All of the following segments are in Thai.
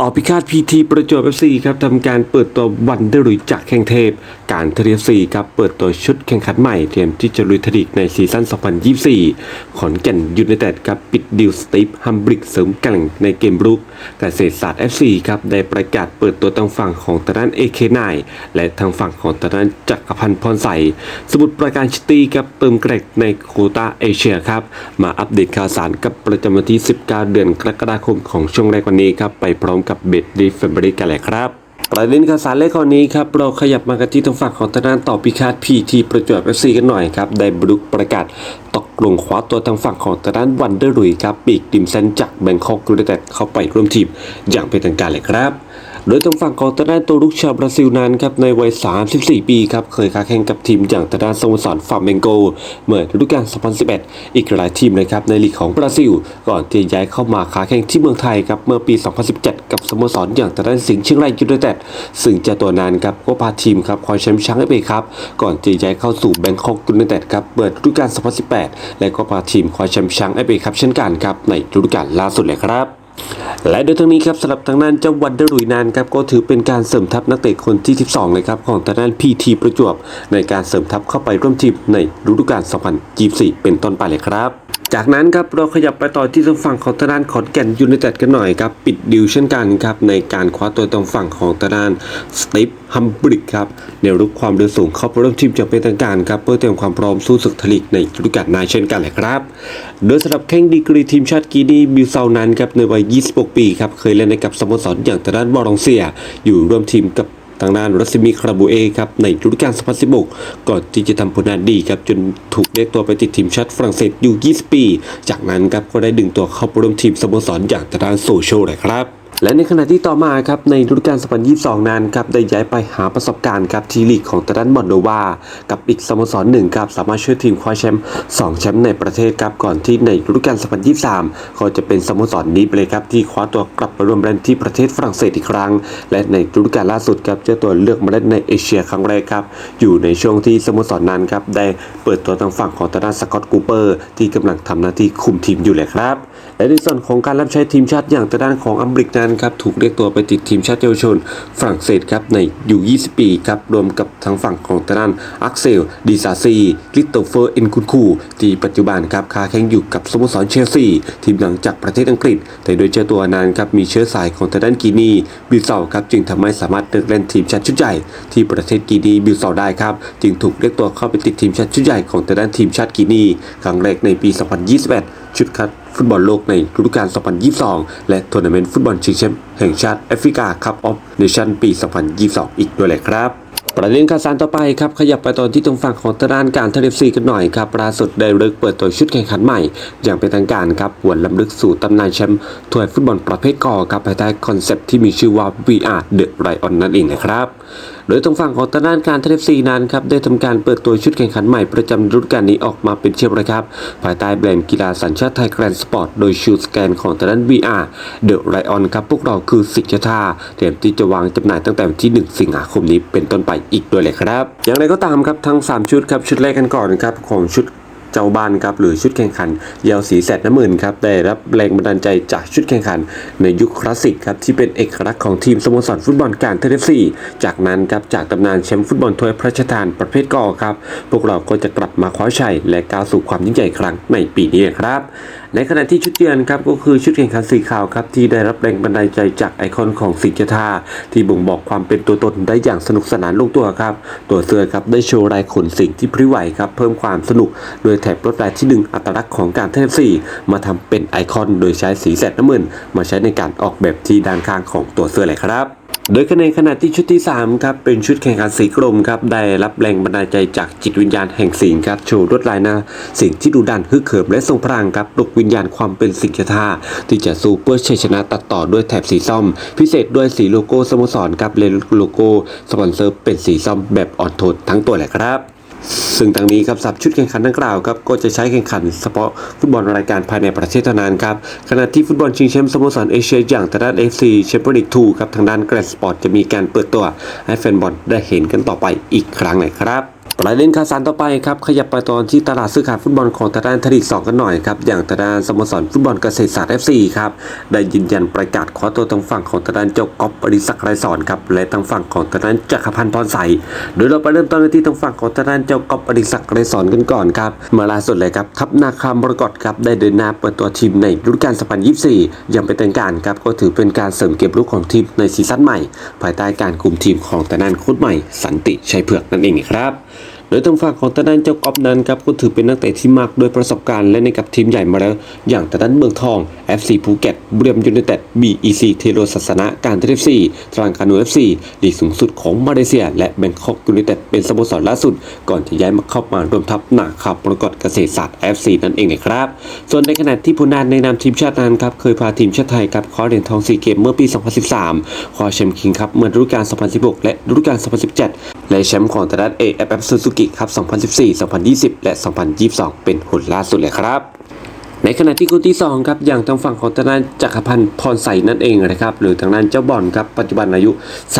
ต่อพิฆาตพีทีประจวบเอฟซีครับทำการเปิดตัววันเดอรุยจากแข่งเทพ การเทเรียซีครับเปิดตัวชุดแข่งขันใหม่เตรียมที่จะลุยทลีกในซีซั่น 2024 ขอนแก่นยูไนเต็ดครับปิดดิวสตีฟฮัมบริกเสริมแกร่งในเกมรุกเกษตรศาสตร์ FC ครับได้ประกาศเปิดตัวทางฝั่งของตะด้าน AK9 และทางฝั่งของตะด้านจักรพันธ์พรใสสมุทรปราการชิตี้ครับเติมแกร่งในโคตาเอเชียครับมาอัปเดตข่าวสารกับประจำวันที่ 19 เดือนกรกฎาคมของช่วงแรกวันนี้ครับไปพร้อมกับเบดดีเฟบริกันเลยครับประเด็นข่าวสารเลขข้อนี้ครับเราขยับมากันที่ทางฝั่งของทางด้านต่อพิคาตพีทีประจวบเอฟซีกันหน่อยครับได้บรุกประกาศตกลงคว้าตัวทางฝั่งของทางด้านวันเดอร์ลุยครับปีกดิมเซนจากแบงคอกยูไนเต็ดเข้าไปร่วมทีมอย่างเป็นทางการเลยครับ โดยทางฝั่งของทางด้านตัวลูกชาวบราซิลนั้นครับในวัย 34 ปีครับเคยค้าแข่งกับทีมอย่างทางด้านสโมสรฟาร์เมงโก เมื่อฤดูกาล 2011 อีกหลายทีมนะครับในลีกของบราซิล ก่อนที่จะย้ายเข้ามาค้าแข่งที่เมืองไทยครับเมื่อปี 2017 กับสโมสรอย่างทางด้านสิงห์เชียงรายยูไนเต็ดซึ่งเจ้าตัวนั้นครับก็พาทีมครับคว้าแชมป์ชมป์เอเอครับก่อนที่จะย้ายเข้าสู่แบงคอกยูไนเต็ดครับเมื่อฤดูกาล 2018 และก็พาทีมคว้าแชมป์ชมป์เอเอครับเช่นกันครับในฤดูกาลล่าสุดเลยครับ และโดยทั้งนี้ครับสำหรับทางด้านเจ้าวันเดอรุยนานครับก็ถือเป็นการเสริมทัพนักเตะคนที่ 12เลยครับของทางด้านพีทีประจวบในการเสริมทัพเข้าไปร่วมทีมในฤดูกาล 2024 เป็นต้นไปเลยครับ จากนั้นครับเราขยับไปต่อที่ทางฝั่งของทางด้านขอนแก่นยูไนเต็ดกันหน่อยครับปิดดิวเช่นกันครับในการคว้าตัวตรงฝั่งของทางด้านสตีฟฮัมบริกครับในรุกความเร็วสูงเข้าร่วมทีมจะเป็นทางการครับเพื่อเตรียมความพร้อมสู้ศึกทลีกในฤดูกาลหน้าเช่นกันเลยครับ โดยสำหรับแข้งดีกรีทีมชาติกีนีบิลเซานั้นครับในวัย 26 ปีครับเคยเล่นในกับสโมสรอย่างทางด้านบอลองเซีย อยู่ร่วมทีมกับ ทางด้านรัสมีคาราบูเอครับในฤดูกาล2016ก่อนที่จะทำผลงานดีครับจนถูกเรียกตัวไปติดทีมชาติฝรั่งเศสอยู่ 20 ปี จากนั้นครับก็ได้ดึงตัวเข้าปร่วมทีมสโมสรอย่างทางด้านโซเชียลเลยครับ และในขณะที่ต่อมาครับในฤดูกาล 2022 นั้นครับได้ย้ายไปหาประสบการณ์ครับทีลีกของตะดันมอนโดวา กับอีกสโมสรหนึ่งครับสามารถช่วยทีมคว้าแชมป์2แชมป์ในประเทศครับก่อนที่ในฤดูกาล 2023ก็จะเป็นสโมสรนี้ไปเลยครับที่คว้าตัวกลับไปรวมเล่นที่ประเทศฝรั่งเศสอีกครั้ง และในฤดูกาลล่าสุดครับเจ้าตัวเลือกมาเล่นในเอเชียครั้งแรกครับอยู่ในช่วงที่สโมสรนั้นครับได้เปิดตัวทางฝั่งของตะดันสกอตกูเปอร์ ที่กำลังทำหน้าที่คุมทีมอยู่เลยครับและในส่วนของการรับใช้ทีมชาติอย่างทางด้นของอัมบริกนั้นครับถูกเรียกตัวไปติดทีมชาติเยาวชน ฝรั่งเศสครับในอยู่ 20 ปีครับรวมกับทางฝั่งของทางด้านอักเซลดีซาซีลิตโตเฟอร์เอ็นคุนคูที่ปัจจุบันครับค้าแข่งอยู่กับสโมสรเชลซีทีมหลังจากประเทศอังกฤษ แต่โดยเจ้าตัวนั้นครับมีเชื้อสายของทางด้านกีนีบิลเซาครับจึงทำให้สามารถเลือกเล่นทีมชาติชุดใหญ่ที่ประเทศกีนีบิลเซาได้ครับจึงถูกเรียกตัวเข้าไปติดทีมชาติชุดใหญ่ของทางด้านทีมชาติกีนีครั้งแรกในปี 2021 ชุดคัด ฟุตบอลโลกในฤดูกาล 2022 และทัวร์นาเมนต์ฟุตบอลชิงแชมป์แห่งชาติแอฟริกาคัพออฟเนชั่นปี 2022 อีกด้วยแหละครับประเด็นข่าวสารต่อไปครับขยับไปตอนที่ตรงฝั่งของตด้านการเทเลซีกันหน่อยครับล่าสุดได้เลิกเปิดตัวชุดแข่งขันใหม่ อย่างเป็นทางการครับหวนลำลึกสู่ตำนานแชมป์ถ้วยฟุตบอลประเภทกอครับภายใต้คอนเซปต์ที่มีชื่อว่า VR The Lion นั่นเองนะครับ โดยทางฝั่งของตะนานการเทเลซีนั้นครับได้ทำการเปิดตัวชุดแข่งขันใหม่ประจำฤดูกาลนี้ออกมาเป็นเชียบเลยครับ ภายใต้แบรนด์กีฬาสัญชาติไทยแกรนด์สปอร์ตโดยชูสแกนของตะนาน VR The Lion ครับพวกเราคือสิทธิ์ชาเตรียมที่จะวางจำหน่ายตั้งแต่วันที่ 1 สิงหาคมนี้เป็นต้นไปอีกด้วยเลยครับ อย่างไรก็ตามครับทั้ง 3 ชุดครับชุดแรกกันก่อนครับของชุด เจ้าบ้านครับหรือชุดแข่งขันยาวสีแสดน้ำหมื่นครับได้รับแรงบันดาลใจจากชุดแข่งขัน ในยุคคลาสสิกครับที่เป็นเอกลักษณ์ของทีมสโมสรฟุตบอลการเทเลซีจากนั้นครับจากตำนานแชมป์ฟุตบอลถ้วยพระราชทานประเภทกอครับ พวกเราก็จะกลับมาคว้าชัยและก้าวสู่ความยิ่งใหญ่ครั้งในปีนี้ครับ ในขณะที่ชุดเยือนครับก็คือชุดแข่งขันสีขาวครับที่ได้รับแรงบันดาลใจจากไอคอนของสิงห์ทาที่บ่งบอกความเป็นตัวตนได้อย่างสนุกสนานลงตัวครับ ตัวเสื้อครับได้โชว์ลายขนสิงที่พริ้วไหวครับเพิ่มความสนุกโดยแถบลวดลายที่ดึงอัตลักษณ์ของการเทพซีมาทำเป็นไอคอนโดยใช้สีแสดน้ำมันมาใช้ในการออกแบบที่ด้านข้างของตัวเสื้อเลยครับ โดยในขณะที่ชุดที่ 3 ครับ เป็นชุดแข่งขันสีกรมครับ ได้รับแรงบันดาลใจจากจิตวิญญาณแห่งสิงครับโชว์ลวดลายหน้าสิ่งที่ดุดันฮึกเหิมและทรงพลังครับปลุกวิญญาณความเป็นสิงห์ชาที่จะสู้เพื่อชัยชนะตัดต่อด้วยแถบสีส้ม พิเศษด้วยสีโลโก้สโมสรครับเลนโลโก้สปอนเซอร์เป็นสีส้มแบบอ่อนโทนทั้งตัวแหละครับ ซึ่งทางนี้ครับสับชุดแข่งขันดังกล่าวครับก็จะใช้แข่งขันเฉพาะฟุตบอลรายการภายในประเทศเท่านั้นครับขณะที่ฟุตบอลชิงแชมป์สโมสรเอเชียอย่างทางด้านเอฟซีแชมเปี้ยนลีก2ครับทางด้านแกรนสปอร์ตจะมีการเปิดตัวให้แฟนบอลได้เห็นกันต่อไปอีกครั้งนะครับ ประเด็นข่าวสารต่อไปครับขยับไปตอนที่ตลาดซื้อขายฟุตบอลของทางด้านทลีกสองกันหน่อยครับอย่างทางด้านสโมสรฟุตบอลเกษตรศาสตร์ FC ครับได้ยืนยันประกาศขอตัวทางฝั่งของทางด้านเจ้าก๊อฟบริศักดิ์ไรสอนครับและทางฝั่งของทางด้านจักรพันธ์พรใสโดยเราไปเริ่มต้นกันที่ทางฝั่งของทางด้านเจ้าก๊อฟบริศักดิ์ไรสอนกันก่อนครับเมื่อล่าสุดเลยครับทัพนาคามรกตครับได้เดินหน้าเปิดตัวทีมในฤดูกาล2024อย่างเป็นทางการครับก็ถือเป็นการเสริมเก็บลูกของทีมในซีซั่นใหม่ ภายใต้การคุมทีมของทางด้านโค้ชใหม่ สันติชัยเผือกนั่นเองครับ โดยทางฝั่งของทางด้านเจ้าก๊อฟนั้นครับก็ถือเป็นนักเตะที่มากด้วยประสบการณ์และในกับทีมใหญ่มาแล้ว อย่างทางด้านเมืองทอง FC ภูเก็ตบรีมยูไนเต็ด BEC เทโรศาสนะการเทฟซีตรังกานู FC ลีกสูงสุดของมาเลเซีย และแบงคอกยูไนเต็ดเป็นสโมสรล่าสุด ก่อนจะย้ายมาเข้ามารวมทัพหนาขับประกอบเกษตรศาสตร์ FC นั่นเองครับ ส่วนในขณะที่ผลงานในนามทีมชาตินั้นครับเคยพาทีมชาติไทยครับคว้าเหรียญทองซีเกมเมื่อปี 2013 คว้าแชมป์คิงครับเมื่อฤดูกาล 2016 และฤดูกาล 2017 และแชมป์ของทาด AFF Suzuki ครับ 2014 2020 และ 2022 เป็นหุ่นล่าสุดเลยครับ ในขณะที่คู่ที่ 2 ครับ อย่างทางฝั่งของทางด้านจักรพันธ์พรใสนั่นเองนะครับ หรือทางด้านเจ้าบอลครับ ปัจจุบันอายุ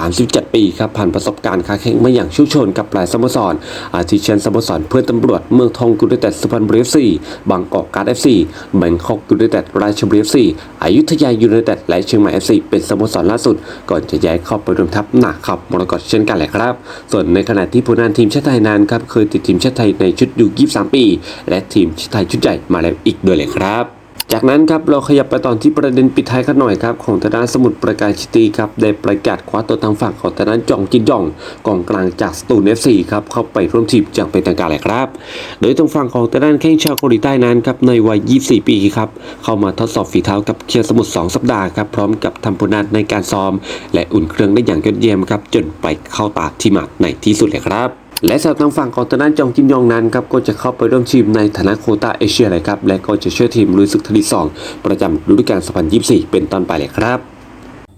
37 ปีครับ ผ่านประสบการณ์ค้าแข่งมาอย่างชุกโชนกับหลายสโมสร อาทิเช่นสโมสรเพื่อนตำรวจเมืองทองกุลเต็ดสุพรรณบุรีเอฟซีบางกอกการ์ดเอฟซีแบงคอกกุลเต็ดราชบุรีเอฟซี อายุทยายูไนเต็ดและเชียงใหม่เอฟซีเป็นสโมสรล่าสุด ก่อนจะย้ายเข้าไปร่วมทัพหนักขับมรกตเช่นกันแหละครับ ส่วนในขณะที่ผู้นันทีมชาติไทยนั้นครับเคยติดทีมชาติไทยในชุดยู23 ปี และทีมชาติไทยชุดใหญ่มาแล้วอีกด้วยเลยครับ จากนั้นครับเราขยับไปตอนที่ประเด็นปิดท้ายกันหน่อยครับของทางด้านสมุทรประการชิตีครับได้ประกาศคว้าตัวทางฝั่งของทางด้านจองจินยองกองกลางจากสตูนเอฟซีครับเข้าไปร่วมทีมอย่างเป็นทางการเลยครับ โดยทางฝั่งของทางด้านแข้งชาวเกาหลีใต้นั้นครับในวัย 24 ปีครับเข้ามาทดสอบฝีเท้ากับเคียร์สมุทร2สัปดาห์ครับพร้อมกับทำผลงานในการซ้อม และอุ่นเครื่องได้อย่างยอดเยี่ยมครับจนไปเข้าตาที่หมาในที่สุดเลยครับ และสำหรับทางฝั่งของทางด้นจองจินยองนั้นครับก็จะเข้าไปร่วมทีมในฐานะโคต้าเอเชียเลยครับและก็จะช่วยทีมลุยศึกทลีสองประจำฤดูกาล 2024 เป็นต้นไปเลยครับ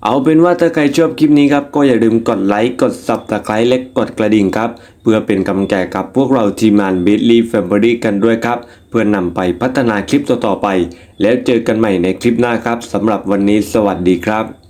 เอาเป็นว่าถ้าใครชอบคลิปนี้ครับก็อย่าลืมกดไลค์กด subscribe และกดกระดิ่งครับ เพื่อเป็นกำลังใจกับพวกเราทีมงาน b i t l y Family กันด้วยครับ เพื่อนำไปพัฒนาคลิปต่อๆไป แล้วเจอกันใหม่ในคลิปหน้าครับสำหรับวันนี้สวัสดีครับ